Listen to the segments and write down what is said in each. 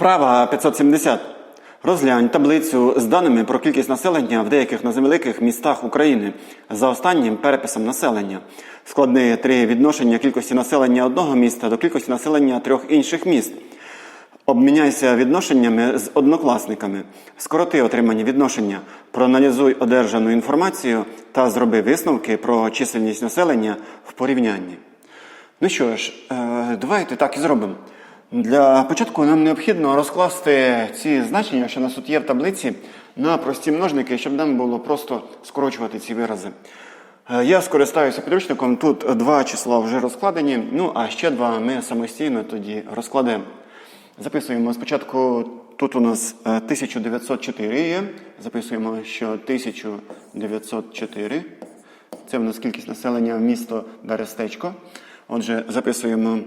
Вправа 570. Розглянь таблицю з даними про кількість населення в деяких невеликих містах України за останнім переписом населення. Складни три відношення кількості населення одного міста до кількості населення трьох інших міст. Обміняйся відношеннями з однокласниками. Скороти отримані відношення, проаналізуй одержану інформацію та зроби висновки про чисельність населення в порівнянні. Ну що ж, е, давайте так і зробимо. Для початку нам необхідно розкласти ці значення, що у нас тут є в таблиці, на прості множники, щоб нам було просто скорочувати ці вирази. Е, Я скористаюся підручником. Тут два числа вже розкладені, ну а ще два ми самостійно тоді розкладемо. Записуємо спочатку, тут у нас е, 1904 є. Записуємо, що 1904. Це в нас кількість населення місто Берестечко. Отже, записуємо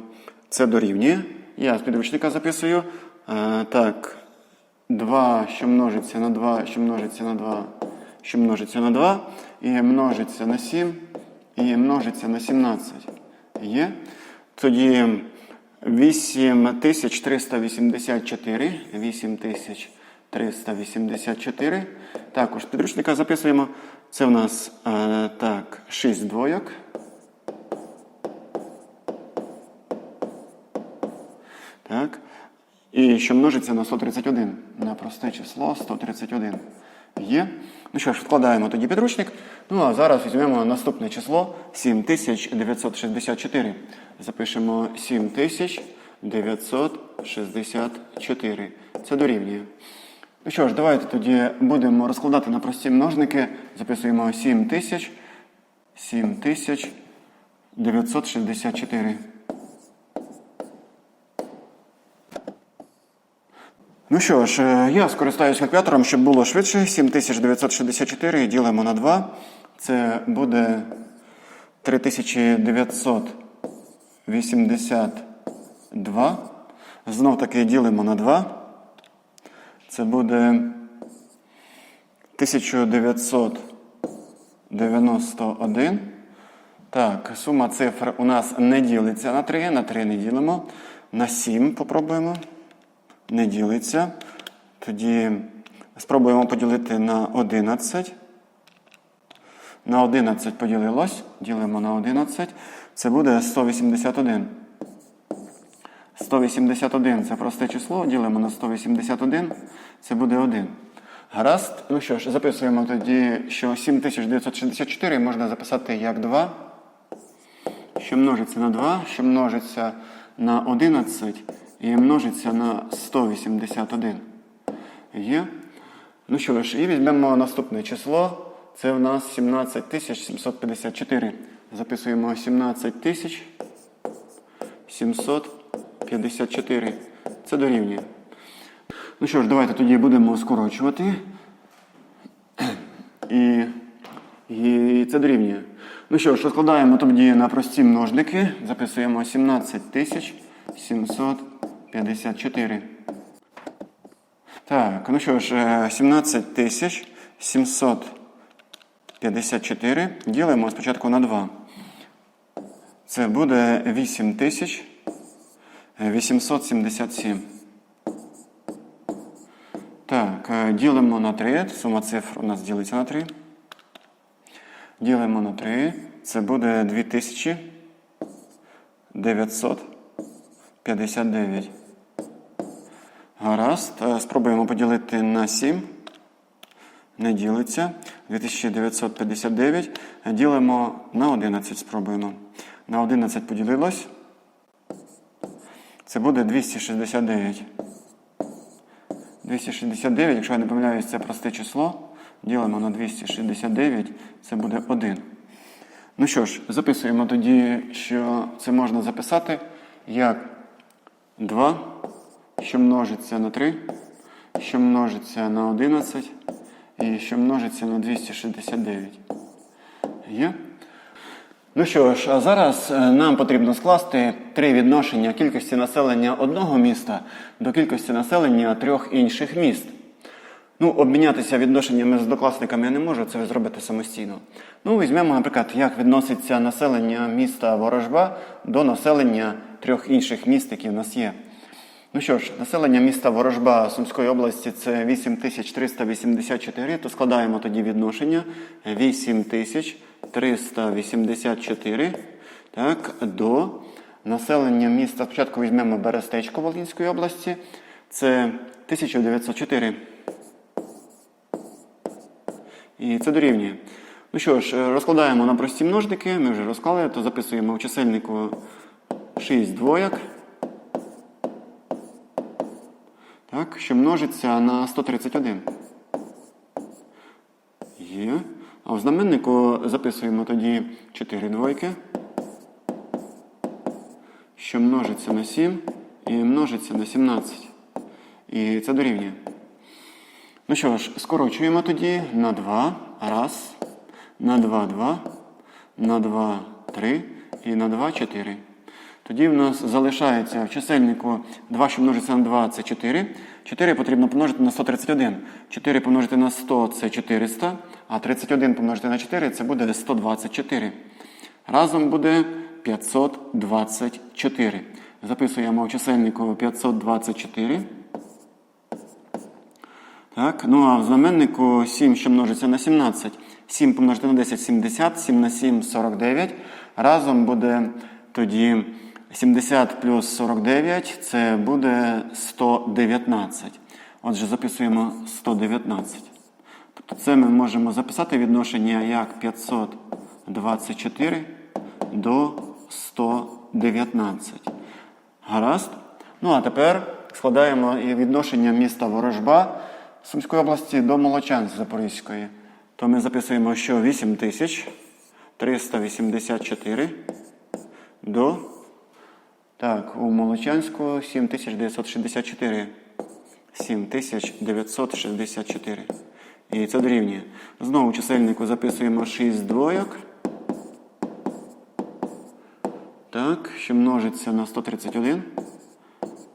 це дорівнює. Я з підручника записую. Е, так, 2, що множиться на 2, що множиться на 2, що множиться на 2, і множиться на 7, і множиться на 17. Є. Тоді 8384. 8384. Також підручника записуємо. Це в нас е, так, 6 двойок. Так. І що множиться на 131. На просте число 131. Є. Ну що ж, вкладаємо тоді підручник. Ну а зараз візьмемо наступне число 7964. Запишемо 7964. Це дорівнює. Ну що ж, давайте тоді будемо розкладати на прості множники. Записуємо 7000. 7964. Ну що ж, е, я скористаюсь калькулятором, щоб було швидше. 7964 ділимо на 2. Це буде 3982. Знов таки ділимо на 2. Це буде 1991. Так, сума цифр у нас не ділиться на 3, на 3 не ділимо. На 7 попробуємо. Не ділиться. Тоді спробуємо поділити на 11. На 11 поділилось. Ділимо на 11. Це буде 181. 181 це просте число. Ділимо на 181. Це буде 1. Гаразд. Ну що ж, записуємо тоді, що 7964 можна записати як 2. Що множиться на 2, що множиться на 11 і множиться на 181. Є. Ну що ж, і візьмемо наступне число. Це в нас 17754. Записуємо 17754. Це дорівнює. Ну що ж, давайте тоді будемо скорочувати. І, і це дорівнює. Ну що ж, розкладаємо тоді на прості множники. Записуємо 17754. Так, ну що ж, е, 17754 ділимо спочатку на 2. Це буде 8877. Так, е, ділимо на 3. Сума цифр у нас ділиться на 3. Ділимо на 3. Це буде 2959. Гаразд. Е, Спробуємо поділити на 7. Не ділиться. 2959. Ділимо на 11. Спробуємо. На 11 поділилось. Це буде 269. 269, якщо я не помиляюсь, це просте число. Ділимо на 269, це буде 1. Ну що ж, записуємо тоді, що це можна записати як 2, що множиться на 3, що множиться на 11 і що множиться на 269. Є? Ну що ж, а зараз е, нам потрібно скласти три відношення кількості населення одного міста до кількості населення трьох інших міст. Ну, обмінятися відношеннями з однокласниками я не можу, це ви зробите самостійно. Ну, візьмемо, наприклад, як відноситься населення міста Ворожба до населення трьох інших міст, які в нас є. Ну що ж, населення міста Ворожба Сумської області це 8384, то складаємо тоді відношення 8384 так, до населення міста. Спочатку візьмемо Берестечко Волинської області, це 1904. І це дорівнює. Ну що ж, розкладаємо на прості множники, ми вже розклали, то записуємо в чисельнику 6 двояк. Так, що множиться на 131. Є. А в знаменнику записуємо тоді 4 двойки, що множиться на 7 і множиться на 17. І це дорівнює. Ну що ж, скорочуємо тоді на 2. Раз, на 2, 2, на 2, 3 і на 2, 4. Тоді в нас залишається в чисельнику 2, що множиться на 2, це 4. 4 потрібно помножити на 131. 4 помножити на 100 це 400, а 31 помножити на 4 це буде 124. Разом буде 524. Записуємо в чисельнику 524. Так, ну а в знаменнику 7, що множиться на 17. 7 помножити на 10 70, 7 на 7 49. Разом буде тоді 70 плюс 49, це буде 119. Отже, записуємо 119. Тобто це ми можемо записати відношення як 524 до 119. Гаразд. Ну а тепер складаємо і відношення міста Ворожба Сумської області до Молочанськ Запорізької. То ми записуємо, що 8384 до. Так, у Молочанську 7964. 7964. І це дорівнює. Знову чисельнику записуємо 6 двойок. Так, що множиться на 131.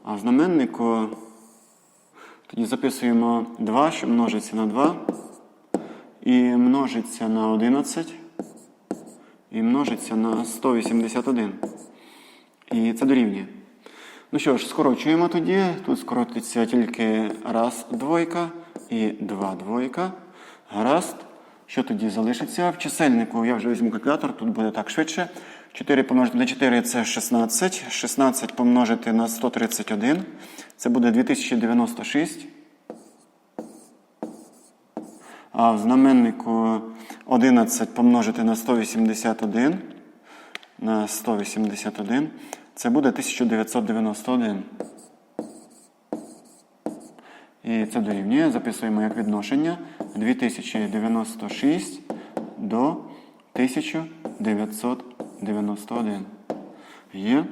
А в знаменнику тоді записуємо 2, що множиться на 2. І множиться на 11. І множиться на 181. І це дорівнює. Ну що ж, скорочуємо тоді. Тут скоротиться тільки раз двойка і два двойка. Гаразд. Що тоді залишиться? В чисельнику я вже візьму калькулятор, тут буде так швидше. 4 помножити на 4 це 16. 16 помножити на 131. Це буде 2096. А в знаменнику 11 помножити на 181. На 181. Це буде 1991. І це дорівнює. Записуємо як відношення 2096 до 1991. Є.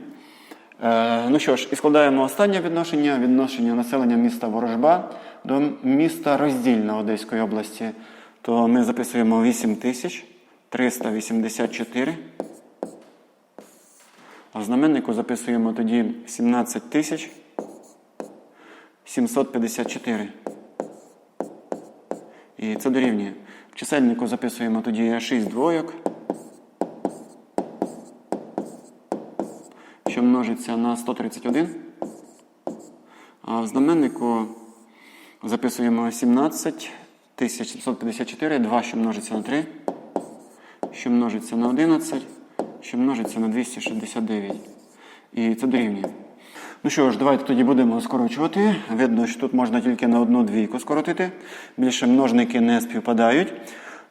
Е, ну що ж, і складаємо останнє відношення. Відношення населення міста Ворожба до міста Роздільна Одеської області. То ми записуємо 8384. А в знаменнику записуємо тоді 17 тисяч 754. І це дорівнює. В чисельнику записуємо тоді 6 двойок, що множиться на 131. А в знаменнику записуємо 17 754, 2, що множиться на 3, що множиться на 11, що множиться на 269. І це дорівнює. Ну що ж, давайте тоді будемо скорочувати. Видно, що тут можна тільки на одну двійку скоротити. Більше множники не співпадають.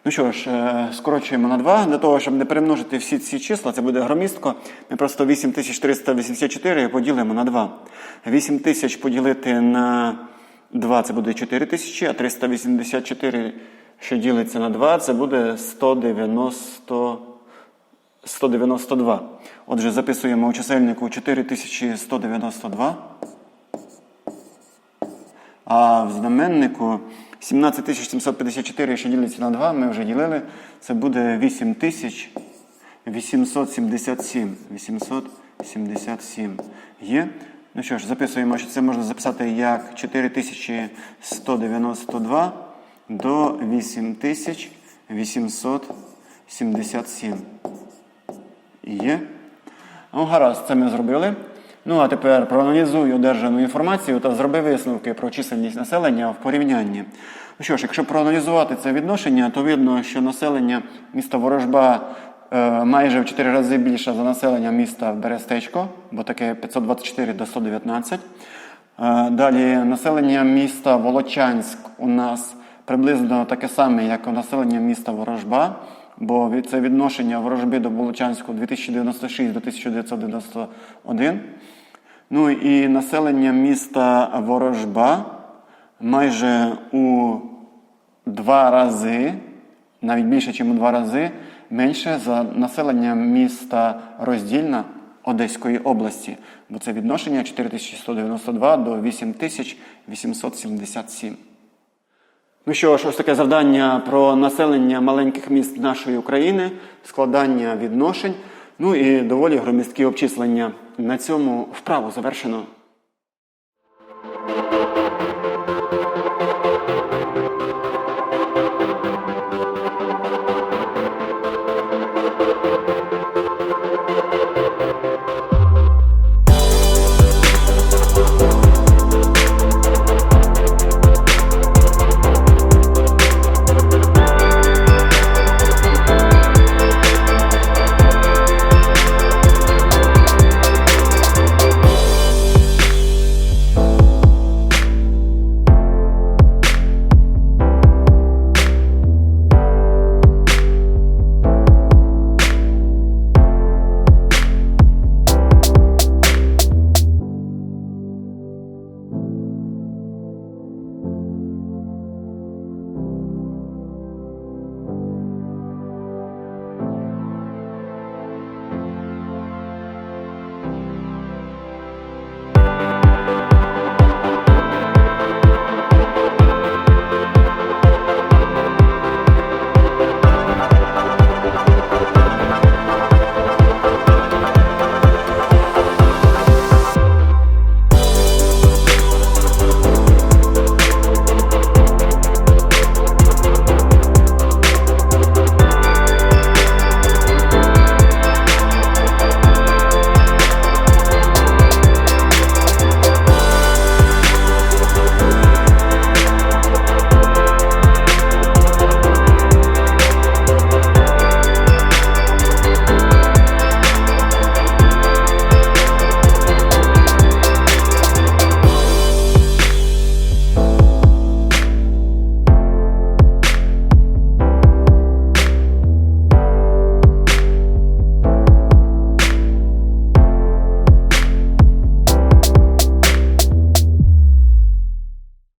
Ну що ж, е, скорочуємо на 2. Для того, щоб не перемножити всі ці числа, це буде громістко. Ми просто 8384 поділимо на 2. 8000 поділити на 2 це буде 4000, а 384, що ділиться на 2, це буде 190. 192. Отже, записуємо у чисельнику 4192. А в знаменнику 17754, що ділиться на 2, ми вже ділили. Це буде 8877. 877 є. Ну що ж, записуємо, що це можна записати як 4192 до 8877. Є. Ну, гаразд, це ми зробили. Ну а тепер проаналізуй одержану інформацію та зроби висновки про чисельність населення в порівнянні. Ну що ж, якщо проаналізувати це відношення, то видно, що населення міста Ворожба е, майже в 4 рази більше за населення міста Берестечко, бо таке 524 до 119. Е, Далі населення міста Волочанськ у нас приблизно таке саме, як населення міста Ворожба, бо це відношення Ворожби до Волочанську 2096 до 1991. Ну і населення міста Ворожба майже у два рази, навіть більше, ніж у два рази, менше за населення міста Роздільна Одеської області, бо це відношення 4192 до 8877. Ну що ж, ось таке завдання про населення маленьких міст нашої України, складання відношень, ну і доволі громісткі обчислення. На цьому вправу завершено.